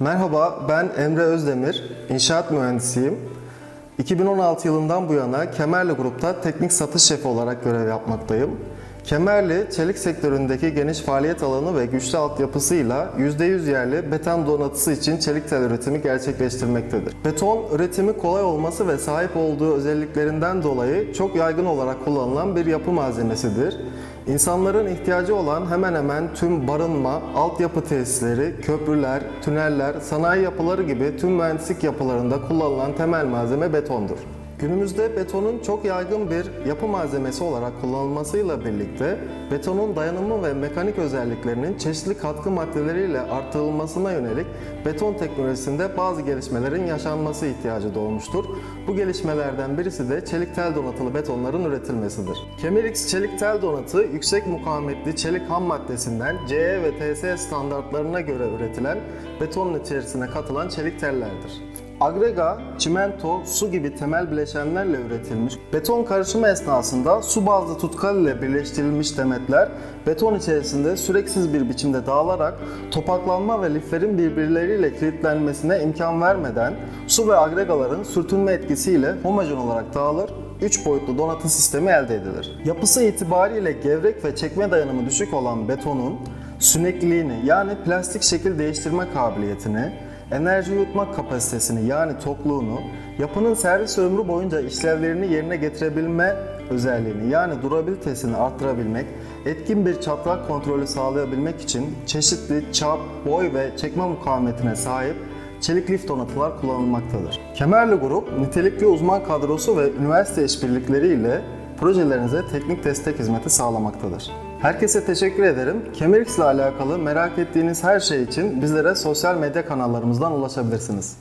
Merhaba, ben Emre Özdemir, inşaat mühendisiyim. 2016 yılından bu yana Kemerli Grup'ta teknik satış şefi olarak görev yapmaktayım. Kemerli, çelik sektöründeki geniş faaliyet alanı ve güçlü altyapısıyla %100 yerli beton donatısı için çelik tel üretimi gerçekleştirmektedir. Beton, üretimi kolay olması ve sahip olduğu özelliklerinden dolayı çok yaygın olarak kullanılan bir yapı malzemesidir. İnsanların ihtiyacı olan hemen hemen tüm barınma, altyapı tesisleri, köprüler, tüneller, sanayi yapıları gibi tüm mühendislik yapılarında kullanılan temel malzeme betondur. Günümüzde betonun çok yaygın bir yapı malzemesi olarak kullanılmasıyla birlikte betonun dayanımı ve mekanik özelliklerinin çeşitli katkı maddeleriyle artırılmasına yönelik beton teknolojisinde bazı gelişmelerin yaşanması ihtiyacı doğmuştur. Bu gelişmelerden birisi de çelik tel donatılı betonların üretilmesidir. Kemerix çelik tel donatı yüksek mukavemetli çelik ham maddesinden CE ve TSE standartlarına göre üretilen betonun içerisine katılan çelik tellerdir. Agrega, çimento, su gibi temel bileşenlerle üretilmiş beton karışımı esnasında su bazlı tutkal ile birleştirilmiş demetler beton içerisinde süreksiz bir biçimde dağılarak topaklanma ve liflerin birbirleriyle kilitlenmesine imkan vermeden su ve agregaların sürtünme etkisiyle homojen olarak dağılır 3 boyutlu donatı sistemi elde edilir. Yapısı itibariyle gevrek ve çekme dayanımı düşük olan betonun sünekliliğini yani plastik şekil değiştirme kabiliyetini, enerji yutma kapasitesini yani tokluğunu, yapının servis ömrü boyunca işlevlerini yerine getirebilme özelliğini yani durabilitesini arttırabilmek, etkin bir çatlak kontrolü sağlayabilmek için çeşitli çap, boy ve çekme mukavemetine sahip çelik lif donatılar kullanılmaktadır. Kemerli Grup, nitelikli uzman kadrosu ve üniversite işbirlikleriyle projelerinize teknik destek hizmeti sağlamaktadır. Herkese teşekkür ederim. Kemerix ile alakalı merak ettiğiniz her şey için bizlere sosyal medya kanallarımızdan ulaşabilirsiniz.